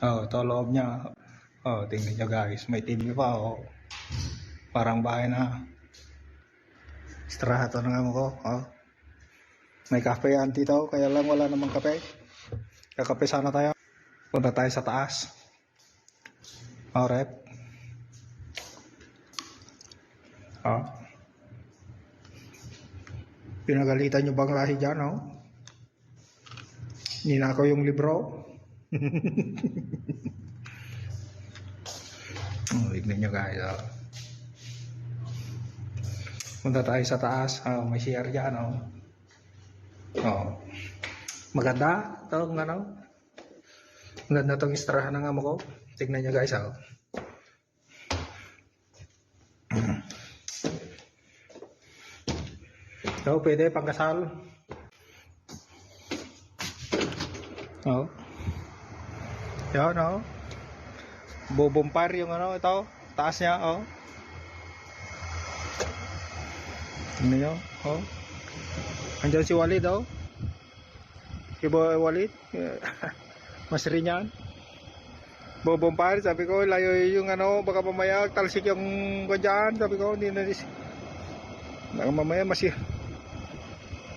Oh, ito loob niya. Oh, tingnan niyo guys. May TV pa oh. Parang bahay na. Strato na nga ko. Oh. May kape yan dito. Kaya lang wala namang kape. Kakape sana tayo. Punta tayo sa taas. Oh, rep. Oh. Pinagalitan nyo bang lahi dyan, oh? Ninakaw yung libro. Oh, tignan nyo guys. Oh. Punta tayo sa taas. Oh, may CR dyan. Oh. Oh. Maganda. Ito, ano. Maganda itong istrahan ng amo ko. Tignan nyo guys. Oh. So, pwede pangkasal. Oh. Yan, oh. Bobompar yung ano, ito. Taas niya, oh. Tingnan nyo, oh. Andyan si Walid, oh. Si Boy Walid. Mas rin yan. Bobompar, sabi ko, layo yung ano, baka mamaya talsik yung kanya Sabi ko, hindi na. Baka mamaya masih.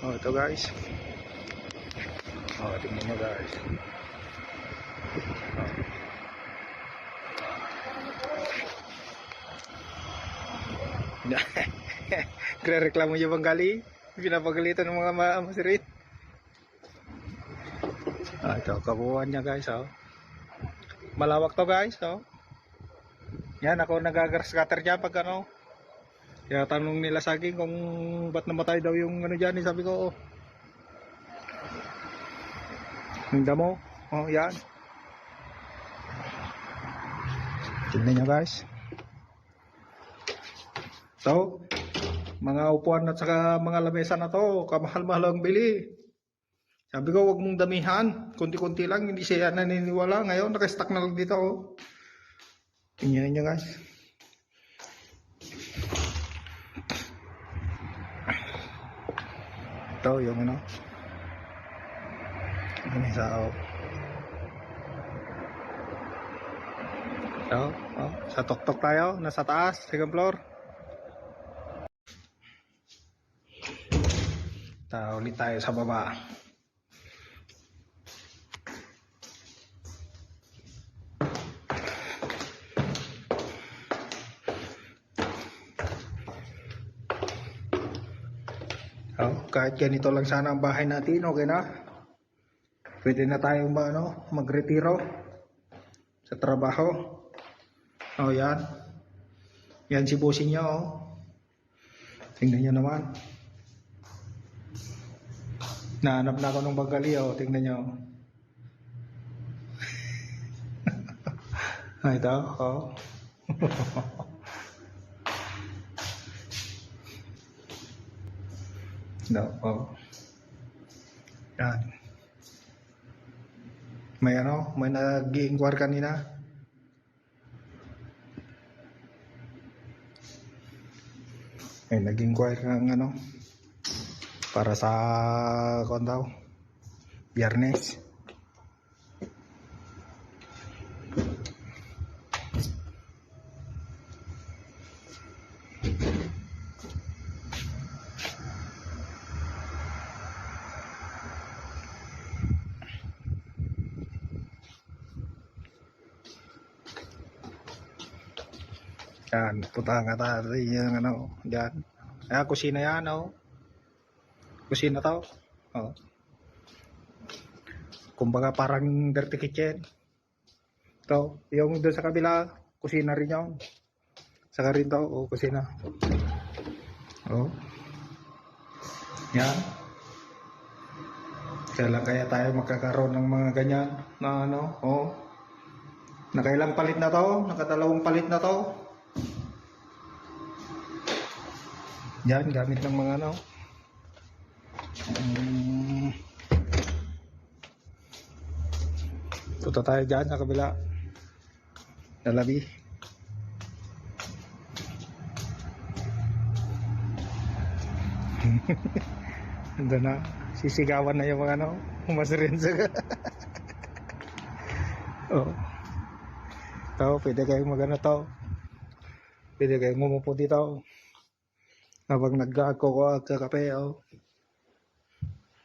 Oh, ito guys. Oh, tingnan mo guys. Kre-reklamo niya bang gali? Pinapagalitan ng mga ma masirit. Ah, ito, kabuuan niya guys, oh. Malawak to guys, oh. Yan, ako nagagar scatter dyan pag ano. Kaya tanong nila sa akin kung ba't namatay daw yung ano dyan, eh, sabi ko, oh. Yung damo, oh, yan. Tignan nyo guys. So, mga upuan at saka mga lamesa na to, kamahal-mahal ang bili. Sabi ko, wag mong damihan. Kunti-kunti lang, hindi siya naniniwala. Ngayon, nakastock na lang dito. Oh. Tingnan nyo guys. Ito, yung ano. Isa, oh. So, oh, sa tuktok tayo, nasa taas, second floor. Ta ulit tayo sa baba. Oh, kahit ganito lang sana ang bahay natin, okay na? Pwede na tayong ba, ano, magretiro sa trabaho. Oh, yan. Yan si bossing niya, oh. Tingnan niyo naman. Nahanap na ako ng bagali, oh. Tingnan niyo. ah, ito, oh. no, oh. Yan. May ano, may nag-inquire kanina. May nag-inquire ng ano, para sa, kung daw, biyernes. Yan, punta nga tayo yung ano, yan. Ayan, kusina yan, oh. Kusina to. Oh. Kumbaga parang dirty kitchen. To, yung doon sa kabila, kusina rin yun. Saka rin to, oh, kusina. Oh. Yan. Kailan kaya tayo magkakaroon ng mga ganyan na ano, oh. Nakailang palit na to, nakadalawang palit na to. Yan, gamit ng mga ano. Um, punta tayo dyan sa kabila. Lalabi. Ando na. Sisigawan na yung mga ano. Umasirin sa... oh. To, pwede kayong magano to. Pwede kayong umupo dito. Habang nag-ako ko sa kape, oh.